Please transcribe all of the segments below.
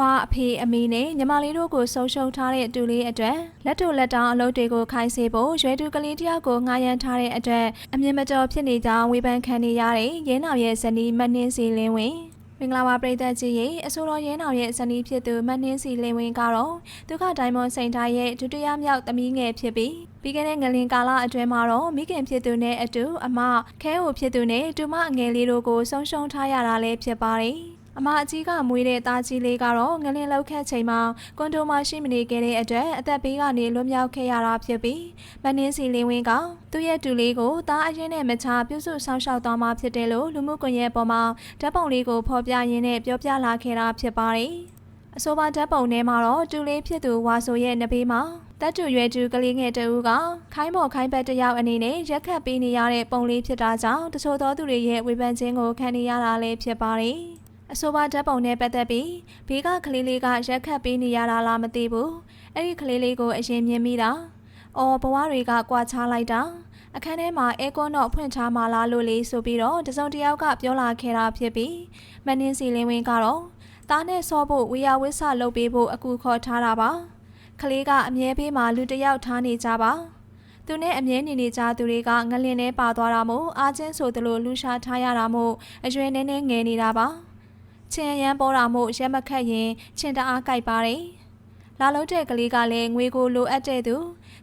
ဖွားအဖေအမေနဲ့ညီမလေးတို့ကိုဆုံးရှုံးထားတဲ့တူလေးအတွက်လက်တို့လက်တောင်းအလုပ်တွေကိုခိုင်းစေဖို့ရွယ်တူကလေးတစ်ယောက်ကိုငှားရမ်းထားတဲ့အတွက်အမြင်မတော်ဖြစ်နေကြောင်းဝေဖန်ခံနေရတဲ့ရဲနောင်ရဲ့ဇနီးမနှင်းစီလင်းဝင်မင်္ဂလာပါပရိသတ်ကြီးရေအဆိုတော်ရဲနောင်ရဲ့ဇနီးဖြစ်သူမနှင်းစီလင်းဝင်ကတော့ဒုက္ခဒိုင်မွန်စိန်တိုင်းရဲ့ဒုတိယမြောက်သမီးငယ်ဖြစ်ပြီးပြီးခဲ့တဲ့ငလင်ကာလအတွင်းမှာတော့မိခင်ဖြစ်သူနဲ့အတူအမခဲဟိုဖြစ်သူနဲ့တူမအငယ်လေးတို့ကိုဆုံးရှုံးထားရတာလည်းဖြစ်ပါတယ် အမအကြီးကမွေးတဲ့သားကြီးလေးကတော့ငလင်လောက်ခတ်ချိန်မှာကွန်ဒိုမှာရှိမနေခဲ့တဲ့အတွက်အသက်ဘေးကနေလွတ်မြောက်ခဲ့ရတာဖြစ်ပြီးမနှင်းစီလင်းဝင်းကသူ့ရဲ့တူလေးကိုသားအရင်နဲ့မချပြုစုဆောင်ရှောက်သွားမှာဖြစ်တယ်လို့လူမှုကွန်ရက်ပေါ်မှာဓာတ်ပုံလေးကိုဖော်ပြရင်းနဲ့ပြောပြလာခဲ့တာဖြစ်ပါတယ်။အဆိုပါဓာတ်ပုံထဲမှာတော့တူလေးဖြစ်သူဝါဆိုရဲ့နဘေးမှာတက်တူရွယ်တူကလေးငယ်တဦးကခိုင်းမော်ခိုင်းဘက်တစ်ယောက်အနေနဲ့ရက်ခတ်ပေးနေရတဲ့ပုံလေးဖြစ်တာကြောင့်တချို့သောသူတွေရဲ့ဝေဖန်ခြင်းကိုခံနေရတာလည်းဖြစ်ပါတယ်။ အဆိုပါဓာတ်ပုံနဲ့ပတ်သက်ပြီးဘေးကကလေးလေးကရက်ခတ်ပေးနေရတာလားမသိဘူး။အဲ့ဒီကလေးလေးကိုအရင်မြင်မိတာ။အော်ဘဝတွေကကွာခြားလိုက်တာ။အခန်းထဲမှာအဲကွန်းတော့ဖွင့်ထားမှလားလို့လေးဆိုပြီးတော့တစုံတစ်ယောက်ကပြောလာခဲ့တာဖြစ်ပြီးမနှင်းစီလင်းဝင်းကတော့သားနဲ့ဆော့ဖို့ဝေယဝစ်ဆလုပ်ပေးဖို့အကူခေါ်ထားတာပါ။ကလေးကအမြဲပေးမှလူတစ်ယောက်ထားနေကြပါ။သူနဲ့အမြဲနေနေကြသူတွေကငလင်ထဲပါသွားတာမို့အာချင်းဆိုသလိုလူရှာထားရတာမို့အရွယ်နည်းနည်းငယ်နေတာပါ။ ချင်းရန်ပေါ်တာမို့ရက်မခတ်ရင်ချင်းတအားကြိုက်ပါတယ်။လာလုံးတဲ့ကလေးကလည်းငွေကိုလိုအပ်တဲ့သူ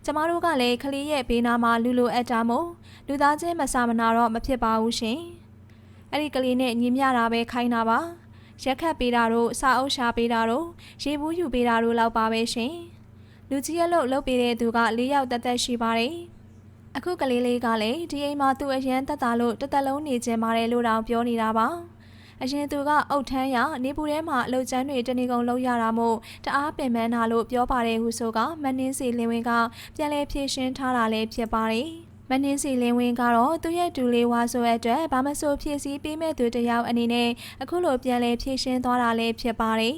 ကျမတို့ကလည်းကလေးရဲ့ဘေးနားမှာလူလိုအပ်တာမို့လူသားချင်းမဆာမနာတော့မဖြစ်ပါဘူးရှင်။အဲ့ဒီကလေးနဲ့ညီမျှတာပဲခိုင်းတာပါ။ရက်ခတ်ပေးတာတို့စာအုပ်ရှာပေးတာတို့ရေဘူးယူပေးတာတို့လောက်ပါပဲရှင်။လူကြီးရဲ့လို့လုပ်ပေးတဲ့သူက၄ယောက်တက်တက်ရှိပါတယ်။အခုကလေးလေးကလည်းဒီအိမ်မှာသူ့အရန်တက်တာလို့တစ်သက်လုံးနေကြပါတယ်လို့တောင်ပြောနေတာပါ။ အရင်သူကအုတ်ထမ်းရနေပူထဲမှာအလုတ်ကျန်းတွေတနေကုန်လုံးရတာမို့တအားပင်ပန်းတာလို့ပြောပါတယ်ဟုဆိုကမနှင်းစီလင်းဝင်းကပြန်လဲဖြည့်ရှင်းထားတာလည်းဖြစ်ပါတယ်မနှင်းစီလင်းဝင်းကတော့သူ့ရဲ့တူလေးဝါဆိုတဲ့အတွက်ဘာမဆိုဖြည့်ဆည်းပေးမဲ့သူတယောက်အနေနဲ့အခုလိုပြန်လဲဖြည့်ရှင်းသွားတာလည်းဖြစ်ပါတယ်